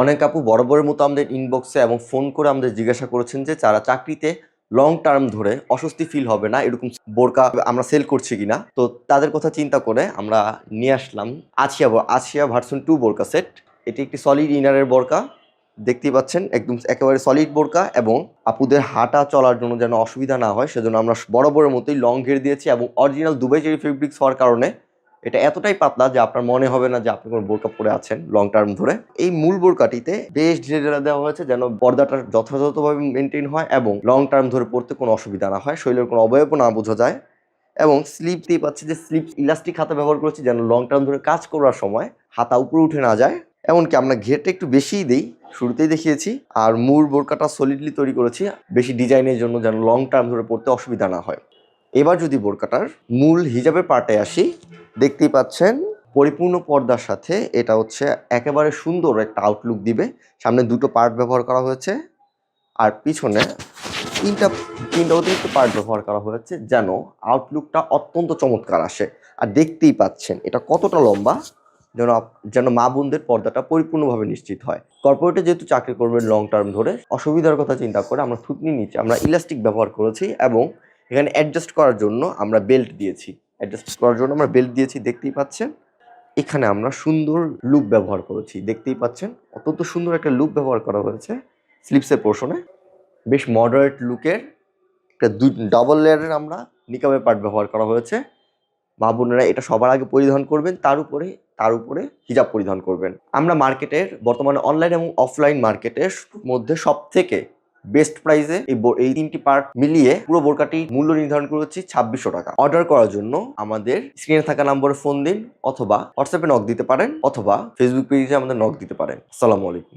অনেক আপু বরাবরের মতো আমাদের ইনবক্সে এবং ফোন করে আমাদের জিজ্ঞাসা করেছেন যে যারা চাকরিতে লং টার্ম ধরে অস্বস্তি ফিল হবে না, এরকম বোরকা আমরা সেল করছি কিনা? তো তাদের কথা চিন্তা করে আমরা নিয়ে আসলাম আছিয়া আছিয়া ভার্সন টু বোরকা সেট এটি একটি সলিড ইনারের বোরকা, দেখতেই পাচ্ছেন, একদম একেবারে সলিড বোরকা এবং আপুদের হাঁটা চলার জন্য যেন অসুবিধা না হয়, সেজন্য আমরা বরাবরের মতোই লং ঘের দিয়েছি এবং অরিজিনাল দুবাই চেরি ফেব্রিক্স হওয়ার কারণে এটা এতটাই পাতলা যে আপনার মনে হবে না যে আপনি কোনো বোরকা পরে আছেন লং টার্ম ধরে। এই মূল বোরকাটিতে বেশ ঢিলে ঢেলে দেওয়া হয়েছে যেন পর্দাটা যথাযথভাবে মেনটেন হয় এবং লং টার্ম ধরে পড়তে কোনো অসুবিধা না হয়, শরীরের কোনো অবয়বও না বোঝা যায় এবং স্লিপ দিয়ে পাচ্ছি যে স্লিপ ইলাস্টিক হাতা ব্যবহার করেছি যেন লং টার্ম ধরে কাজ করার সময় হাতা উপরে উঠে না যায়। এমনকি আমরা ঘেরটা একটু বেশিই দিই, শুরুতেই দেখিয়েছি, আর মূল বোরকাটা সলিডলি তৈরি করেছি, বেশি ডিজাইনের জন্য যেন লং টার্ম ধরে পড়তে অসুবিধা না হয়। এবার যদি বোরকাটার মূল হিজাবের পার্টে আসি দেখতেই পাচ্ছেন, পরিপূর্ণ পর্দার সাথে এটা হচ্ছে একেবারে সুন্দর একটা আউটলুক দিবে। সামনে দুটো পার্ট ব্যবহার করা হয়েছে আর পিছনে তিনটা তিনটা অতিরিক্ত পার্ট ব্যবহার করা হয়েছে যেন আউটলুকটা অত্যন্ত চমৎকার আসে। আর দেখতেই পাচ্ছেন, এটা কতটা লম্বা যেন যেন মা বোনদের পর্দাটা পরিপূর্ণভাবে নিশ্চিত হয়। কর্পোরেটে যেহেতু চাকরি করবেন লং টার্ম ধরে, অসুবিধার কথা চিন্তা করে আমরা থুতনি নিচে, আমরা ইলাস্টিক ব্যবহার করেছি এবং এখানে অ্যাডজাস্ট করার জন্য আমরা বেল্ট দিয়েছি। অ্যাডজাস্ট করার জন্য আমরা বেল্ট দিয়েছি, দেখতেই পাচ্ছেন। এখানে আমরা সুন্দর লুপ ব্যবহার করেছি, দেখতেই পাচ্ছেন। অত্যন্ত সুন্দর একটা লুপ ব্যবহার করা হয়েছে স্লিপসের পোর্শনে বেশ মডারেট লুকের একটা দুই ডাবল লেয়ারের আমরা নিকামের পার্ট ব্যবহার করা হয়েছে। মা বোনেরা এটা সবার আগে পরিধান করবেন, তার উপরে তার উপরে হিজাব পরিধান করবেন। আমরা মার্কেটের বর্তমানে অনলাইন এবং অফলাইন মার্কেটের মধ্যে সব থেকে বেস্ট প্রাইসে এই এই তিনটি পার্ট মিলিয়ে পুরো বোরকাটি মূল্য নির্ধারণ করেছি ছাব্বিশশো টাকা। অর্ডার করার জন্য আমাদের স্ক্রিনে থাকা নম্বরে ফোন দিন অথবা হোয়াটসঅ্যাপে নক দিতে পারেন অথবা ফেসবুক পেজে আমাদের নক দিতে পারেন। আসসালামু আলাইকুম।